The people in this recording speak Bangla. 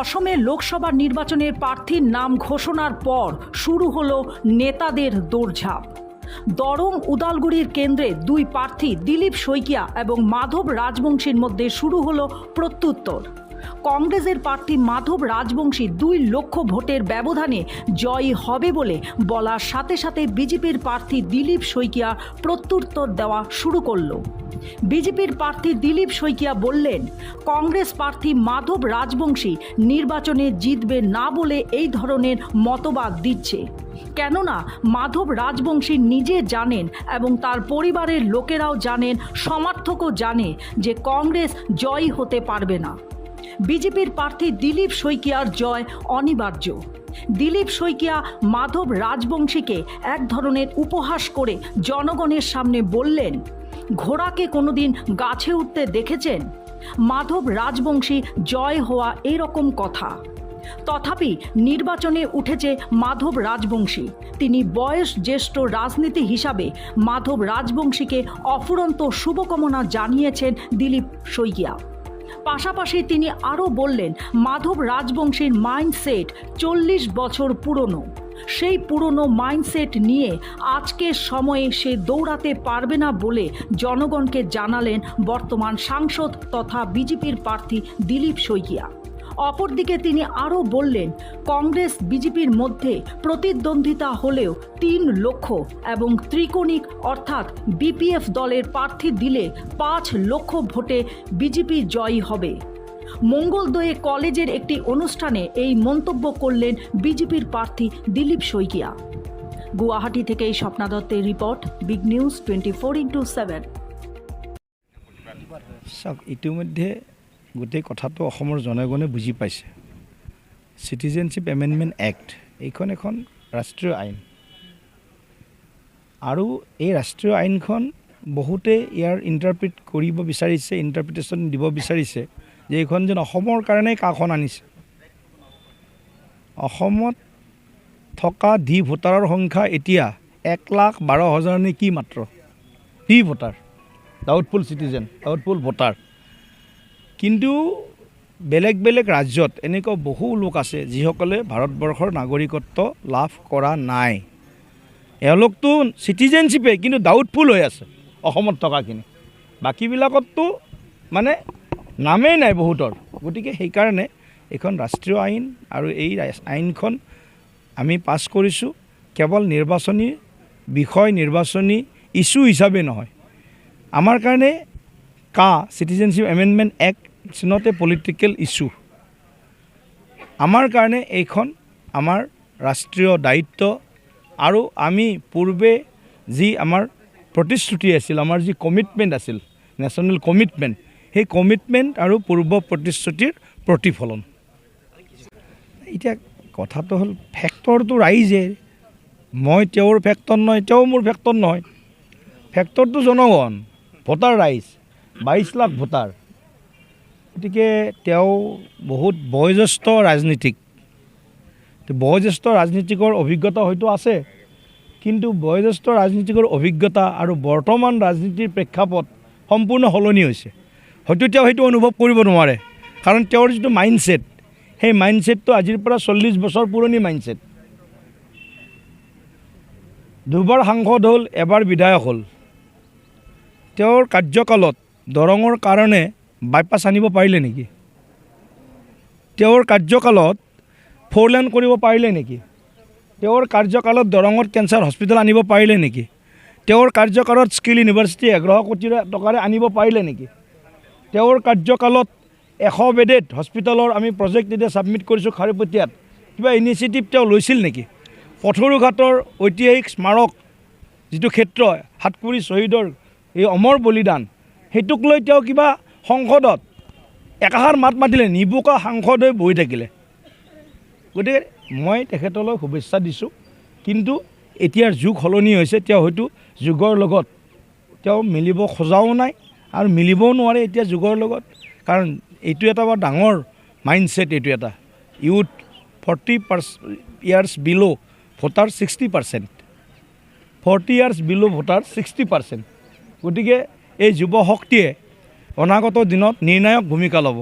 অসমের লোকসভা নির্বাচনের প্রার্থীর নাম ঘোষণার পর শুরু হল নেতাদের দৌড়ঝাঁপ। দরং উদালগুড়ির কেন্দ্রে দুই প্রার্থী দিলীপ শইকিয়া এবং মাধব রাজবংশীর মধ্যে শুরু হল প্রত্যুত্তর। কংগ্রেসের প্রার্থী মাধব রাজবংশী দুই লক্ষ ভোটের ব্যবধানে জয়ী হবে বলে বলার সাথে সাথে বিজেপির প্রার্থী দিলীপ শইকিয়া প্রত্যুত্তর দেওয়া শুরু করল। বিজেপির প্রার্থী দিলীপ শইকিয়া বললেন, কংগ্রেস প্রার্থী মাধব রাজবংশী নির্বাচনে জিতবে না বলে এই ধরনের মতবাদ দিচ্ছে। কেননা মাধব রাজবংশী নিজে জানেন এবং তার পরিবারের লোকেরাও জানেন, সমর্থকও জানে যে কংগ্রেস জয়ী হতে পারবে না। বিজেপির প্রার্থী দিলীপ শইকিয়ার জয় অনিবার্য। দিলীপ শইকিয়া মাধব রাজবংশীকে এক ধরনের উপহাস করে জনগণের সামনে বললেন, ঘোড়াকে কোনোদিন গাছে উঠতে দেখেছেন? মাধব রাজবংশী জয় হওয়া এরকম কথা। তথাপি নির্বাচনে উঠেছে মাধব রাজবংশী। তিনি বয়স জ্যেষ্ঠ রাজনীতি হিসাবে মাধব রাজবংশীকে অফুরন্ত শুভকামনা জানিয়েছেন দিলীপ শইকিয়া। পাশাপাশি তিনি আরও বললেন, মাধব রাজবংশীর মাইন্ডসেট চল্লিশ বছর পুরনো। সেই পুরনো মাইন্ডসেট নিয়ে আজকের সময়ে সে দৌড়াতে পারবে না বলে জনগণকে জানালেন বর্তমান সাংসদ তথা বিজেপির প্রার্থী দিলীপ শইকিয়া। অপরদিকে তিনি আরও বললেন, কংগ্রেস বিজেপির মধ্যে প্রতিদ্বন্দ্বিতা হলেও তিন লক্ষ এবং ত্রিকোণিক অর্থাৎ বিপিএফ দলের প্রার্থী দিলে পাঁচ লক্ষ ভোটে বিজেপি জয়ী হবে। মঙ্গলদয়ে কলেজের একটি অনুষ্ঠানে এই মন্তব্য করলেন বিজেপির প্রার্থী দিলীপ শইকিয়া। গুয়াহাটি থেকে স্বপ্না দত্তের report, big news twenty four into seven. চাওক ইতিমধ্যে গোটেই কথাটো অসমৰ জনগণে বুজি পাইছে। চিটিজেনশ্বিপ এমেণ্ডমেণ্ট এক্ট এইখন এখন ৰাষ্ট্ৰীয় আইন। আৰু এই ৰাষ্ট্ৰীয় আইনখন বহুতে ইয়াৰ ইণ্টাৰপ্ৰিট কৰিব বিচাৰিছে ইণ্টাৰপ্ৰিটেশ্যন দিব বিচাৰিছে যে এইখন যেন অসমৰ কাৰণেই কাখন আনিছে। অসমত থকা ডি ভোটাৰৰ সংখ্যা এতিয়া এক লাখ বাৰ হাজাৰ নে কি মাত্ৰ? D voter doubtful citizen doubtful voter. কিন্তু বেলেগ বেলেগ ৰাজ্যত এনেকুৱা বহু লোক আছে যিসকলে ভাৰতবৰ্ষৰ নাগৰিকত্ব লাভ কৰা নাই। এওঁলোকতো চিটিজেনশ্বিপে কিন্তু ডাউটফুল হৈ আছে অসমত থকাখিনি। বাকীবিলাকততো মানে নামেই নাই বহুতৰ। গতিকে সেইকাৰণে এইখন ৰাষ্ট্ৰীয় আইন আৰু এই আইনখন আমি পাছ কৰিছোঁ। কেৱল নিৰ্বাচনী বিষয়, নিৰ্বাচনী ইছ্যু হিচাপে নহয়। আমাৰ কাৰণে কা citizenship amendment act it's not a political issue আমাৰ কাৰণে এইখন আমাৰ ৰাষ্ট্ৰীয় দায়িত্ব আৰু আমি পূৰ্বে যি আমাৰ প্ৰতিশ্ৰুতি আছিল, আমাৰ যি কমিটমেণ্ট আছিল নেশ্যনেল কমিটমেণ্ট সেই কমিটমেণ্ট আৰু পূৰ্ব প্ৰতিশ্ৰুতিৰ প্ৰতিফলন। এতিয়া কথাটো হ'ল ফেক্টৰটো ৰাইজে, মই তেওঁৰ ফেক্টৰ নহয়, তেওঁ মোৰ ফেক্টৰ নহয়। ফেক্টৰটো জনগণ, ভোটাৰ ৰাইজ। বাইছ লাখ ভোটাৰ। গতিকে তেওঁ বহুত বয়োজ্যেষ্ঠ ৰাজনীতিক। বয়োজ্যেষ্ঠ ৰাজনীতিকৰ অভিজ্ঞতা হয়তো আছে, কিন্তু বয়োজ্যেষ্ঠ ৰাজনীতিকৰ অভিজ্ঞতা আৰু বৰ্তমান ৰাজনীতিৰ প্ৰেক্ষাপট সম্পূৰ্ণ সলনি হৈছে। হয়তো তেওঁ সেইটো অনুভৱ কৰিব নোৱাৰে, কাৰণ তেওঁৰ যিটো মাইণ্ডছেট সেই মাইণ্ডছেটটো আজিৰ পৰা চল্লিছ বছৰ পুৰণি মাইণ্ডছেট দুবাৰ সাংসদ হ'ল, এবাৰ বিধায়ক হ'ল। তেওঁৰ কাৰ্যকালত দৰঙৰ কাৰণে বাইপাছ আনিব পাৰিলে নেকি? তেওঁৰ কাৰ্যকালত ফ'ৰ লেন কৰিব পাৰিলে নেকি? তেওঁৰ কাৰ্যকালত দৰঙত কেঞ্চাৰ হস্পিটেল আনিব পাৰিলে নেকি? তেওঁৰ কাৰ্যকালত স্কিল ইউনিভাৰ্চিটি এঘাৰ কোটি টকাৰে আনিব পাৰিলে নেকি? তেওঁৰ কাৰ্যকালত এশ বেডেড হস্পিটেলৰ আমি প্ৰজেক্ট এতিয়া ছাবমিট কৰিছোঁ খাৰুপেটীয়াত কিবা ইনিচিয়েটিভ তেওঁ লৈছিল নেকি? পথৰুঘাটৰ ঐতিহাসিক স্মাৰক যিটো ক্ষেত্ৰ সাতপুৰি শ্বহীদৰ এই অমৰ বলিদান সেইটোক লৈ তেওঁ কিবা সংসদত একাষাৰ মাত মাতিলে নিবুকা সাংসদ হৈ বহি থাকিলে। গতিকে মই তেখেতলৈ শুভেচ্ছা দিছোঁ। কিন্তু এতিয়াৰ যুগ সলনি হৈছে তেওঁ হয়তো যুগৰ লগত তেওঁ মিলিব খোজাও নাই আৰু মিলিবও নোৱাৰে এতিয়া যুগৰ লগত। কাৰণ এইটো এটা বৰ ডাঙৰ মাইণ্ডছেট এইটো এটা। Youth forty percent years below' voter sixty percent forty years below' voter sixty percent গতিকে এই যুৱ শক্তিয়ে অনাগত দিনত নিৰ্ণায়ক ভূমিকা ল'ব।